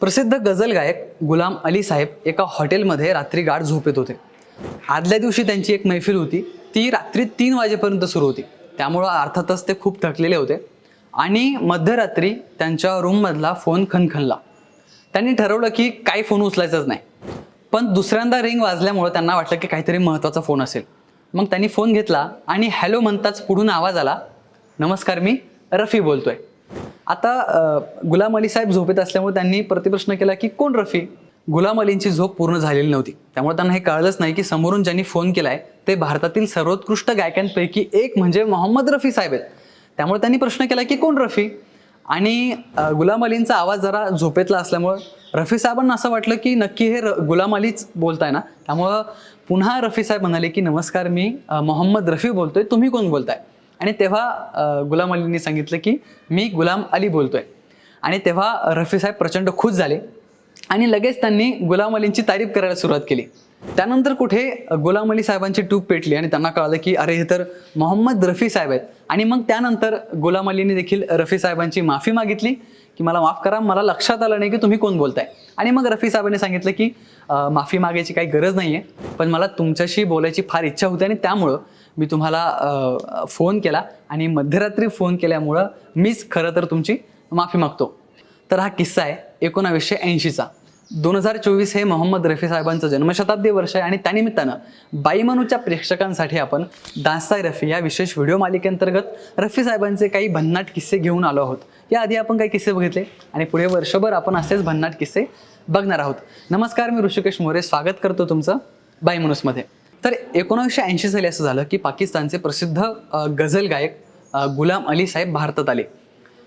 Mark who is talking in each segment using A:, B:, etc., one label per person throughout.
A: प्रसिद्ध गझल गायक गुलाम अली साहेब एका हॉटेलमध्ये रात्री गाढ झोपेत होते. आदल्या दिवशी त्यांची एक मैफिल होती. ती रात्री तीन वाजेपर्यंत सुरू होती. त्यामुळं अर्थातच ते खूप थकलेले होते. आणि मध्यरात्री त्यांच्या रूममधला फोन खनखनला. त्यांनी ठरवलं की काही फोन उचलायचाच नाही. पण दुसऱ्यांदा रिंग वाजल्यामुळं त्यांना वाटलं की काहीतरी महत्त्वाचा फोन असेल. मग त्यांनी फोन घेतला आणि हॅलो म्हणताच पुढून आवाज आला. नमस्कार मी रफी बोलतोय. आता गुलाम अली साहेब झोपेत असल्यामुळे त्यांनी प्रतिप्रश्न केला की कोण रफी? गुलाम अलींची झोप पूर्ण झालेली नव्हती. त्यामुळे त्यांना हे कळलंच नाही की समोरून ज्यांनी फोन केलाय ते भारतातील सर्वोत्कृष्ट गायकांपैकी एक म्हणजे मोहम्मद रफी साहेब आहेत. त्यामुळे त्यांनी प्रश्न केला की कोण रफी? आणि गुलाम अलींचा आवाज जरा झोपेतला असल्यामुळं रफी साहेबांना असं वाटलं की नक्की हे र गुलाम अलीच बोलताय ना? त्यामुळं पुन्हा रफी साहेब म्हणाले की नमस्कार मी मोहम्मद रफी बोलतोय तुम्ही कोण बोलताय? आणि तेव्हा गुलाम अलींनी सांगितलं की मी गुलाम अली बोलतोय. आणि तेव्हा रफी साहेब प्रचंड खुश झाले आणि लगेच त्यांनी गुलाम अलींची तारीफ करायला सुरुवात केली. त्यानंतर कुठे गुलाम अली साहेबांची टूप पेटली आणि त्यांना कळलं की अरे हे तर मोहम्मद रफी साहेब आहेत. आणि मग त्यानंतर गुलाम अलींनी देखील रफी साहेबांची माफी मागितली की मला माफ करा मला लक्षात आलं नाही की तुम्ही कोण बोलताय. आणि मग रफी साहेबांनी सांगितलं की माफी मागायची काही गरज नाही आहे पण मला तुमच्याशी बोलायची फार इच्छा होती आणि त्यामुळं मी तुम्हाला फोन केला आणि मध्यरात्री फोन केल्यामुळं मीच खरं तर तुमची माफी मागतो. तर हा किस्सा आहे एकोणावीसशे ऐंशीचा. दोन हजार चोवीस हे मोहम्मद रफी साहेबांचं जन्मशताब्दी वर्ष आहे आणि त्यानिमित्तानं बाईमानूच्या प्रेक्षकांसाठी आपण दास्ताय रफी या विशेष व्हिडिओ मालिकेअंतर्गत रफी साहेबांचे काही भन्नाट किस्से घेऊन आलो आहोत. याआधी आपण काही किस्से बघितले आणि पुढे वर्षभर आपण असेच भन्नाट किस्से बघणार आहोत. नमस्कार मी ऋषिकेश मोरे. स्वागत करतो तुमचं बाईमानूसमध्ये. तर एकोणीसशे ऐंशी साली असं झालं की पाकिस्तानचे प्रसिद्ध गझल गायक गुलाम अली साहेब भारतात आले.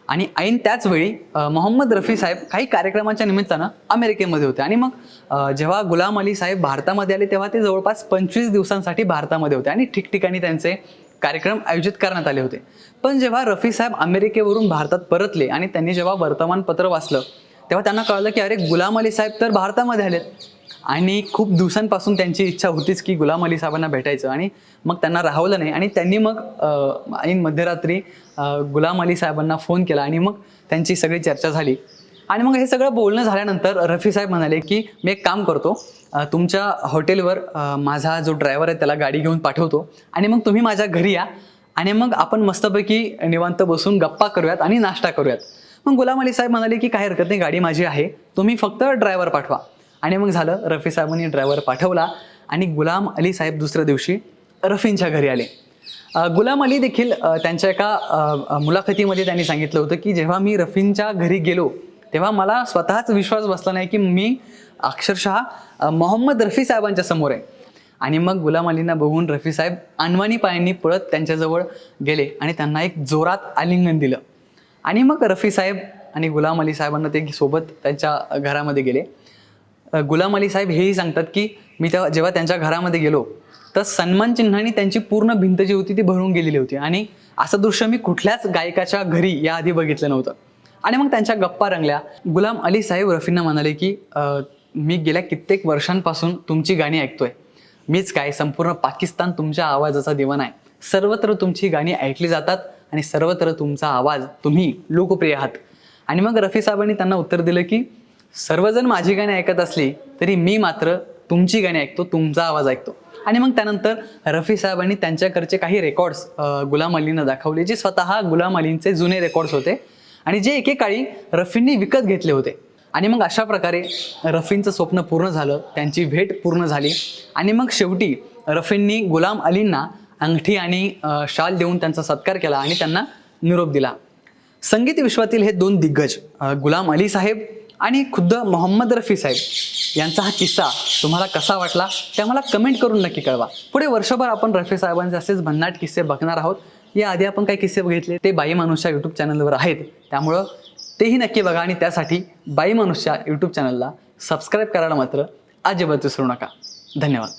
A: आणि ऐन त्याचवेळी मोहम्मद रफी साहेब काही कार्यक्रमाच्या निमित्तानं अमेरिकेमध्ये होते. आणि मग जेव्हा गुलाम अली साहेब भारतामध्ये आले तेव्हा ते जवळपास पंचवीस दिवसांसाठी भारतामध्ये होते. आणि ठिकठिकाणी त्यांचे कार्यक्रम आयोजित करण्यात आले होते. पण जेव्हा रफी साहेब अमेरिकेवरून भारतात परतले आणि त्यांनी जेव्हा वर्तमानपत्र वाचलं तेव्हा त्यांना कळलं की अरे गुलाम अली साहेब तर भारतामध्ये आलेत. आणि खूप दिवसांपासून त्यांची इच्छा होतीच की गुलाम अली साहेबांना भेटायचं. आणि मग त्यांना राहवलं नाही. आणि त्यांनी मग ऐन मध्यरात्री गुलाम अली साहेबांना फोन केला आणि मग त्यांची सगळी चर्चा झाली. आणि मग हे सगळं बोलणं झाल्यानंतर रफी साहेब म्हणाले की मी एक काम करतो. तुमच्या हॉटेलवर माझा जो ड्रायव्हर आहे त्याला गाडी घेऊन पाठवतो. आणि मग तुम्ही माझ्या घरी या. आणि मग आपण मस्तपैकी निवांत बसून गप्पा करूयात आणि नाश्ता करूयात. मग गुलाम अली साहेब म्हणाले की काही हरकत नाही. गाडी माझी आहे. तुम्ही फक्त ड्रायव्हर पाठवा. आणि मग झालं रफी साहेबांनी ड्रायव्हर पाठवला आणि गुलाम अली साहेब दुसऱ्या दिवशी रफींच्या घरी आले. गुलाम अली देखील त्यांच्या एका मुलाखतीमध्ये त्यांनी सांगितलं होतं की जेव्हा मी रफींच्या घरी गेलो तेव्हा मला स्वतःच विश्वास बसला नाही की मी अक्षरशः मोहम्मद रफी साहेबांच्या समोर आहे. आणि मग गुलाम अलींना बघून रफी साहेब अनवाणी पायांनी पळत त्यांच्याजवळ गेले आणि त्यांना एक जोरात आलिंगन दिलं. आणि मग रफी साहेब आणि गुलाम अली साहेबांना ते सोबत त्यांच्या घरामध्ये गेले. गुलाम अली साहेब हेही सांगतात की मी तेव्हा जेव्हा त्यांच्या घरामध्ये गेलो तर सन्मान चिन्हाने त्यांची पूर्ण भिंत जी होती ती भरून गेलेली होती. आणि असं दृश्य मी कुठल्याच गायकाच्या घरी याआधी बघितलं नव्हतं. आणि मग त्यांच्या गप्पा रंगल्या. गुलाम अली साहेब रफींना म्हणाले की मी गेल्या कित्येक वर्षांपासून तुमची गाणी ऐकतोय. मीच काय संपूर्ण पाकिस्तान तुमच्या आवाजाचा दिवाना आहे सर्वत्र तुमची गाणी ऐकली जातात आणि सर्वत्र तुमचा आवाज तुम्ही लोकप्रिय आहात. आणि मग रफी साहेबांनी त्यांना उत्तर दिलं की सर्वजण माझी गाणी ऐकत असली तरी मी मात्र तुमची गाणी ऐकतो तुमचा आवाज ऐकतो. आणि मग त्यानंतर रफी साहेबांनी त्यांच्याकडचे काही रेकॉर्ड्स गुलाम अलींना दाखवले जे स्वतः गुलाम अलींचे जुने रेकॉर्ड्स होते आणि जे एकेकाळी रफींनी विकत घेतले होते. आणि मग अशा प्रकारे रफींचं स्वप्न पूर्ण झालं त्यांची भेट पूर्ण झाली. आणि मग शेवटी रफींनी गुलाम अलींना अंगठी आणि शाल देऊन त्यांचा सत्कार केला आणि त्यांना निरोप दिला. संगीत विश्वातील हे दोन दिग्गज गुलाम अली साहेब आणि खुद्द मोहम्मद रफी साहेब यांचा हा किस्सा तुम्हाला कसा वाटला ते मला कमेंट करून नक्की कळवा. पुढे वर्षभर आपण रफी साहेबांचे असेच भन्नाट किस्से बघणार आहोत. याआधी आपण काही किस्से बघितले ते बाई माणूसच्या यूट्यूब चॅनलवर आहेत. त्यामुळं तेही नक्की बघा आणि त्यासाठी बाई माणूसच्या यूट्यूब चॅनलला सबस्क्राईब करायला मात्र अजिबात विसरू नका. धन्यवाद.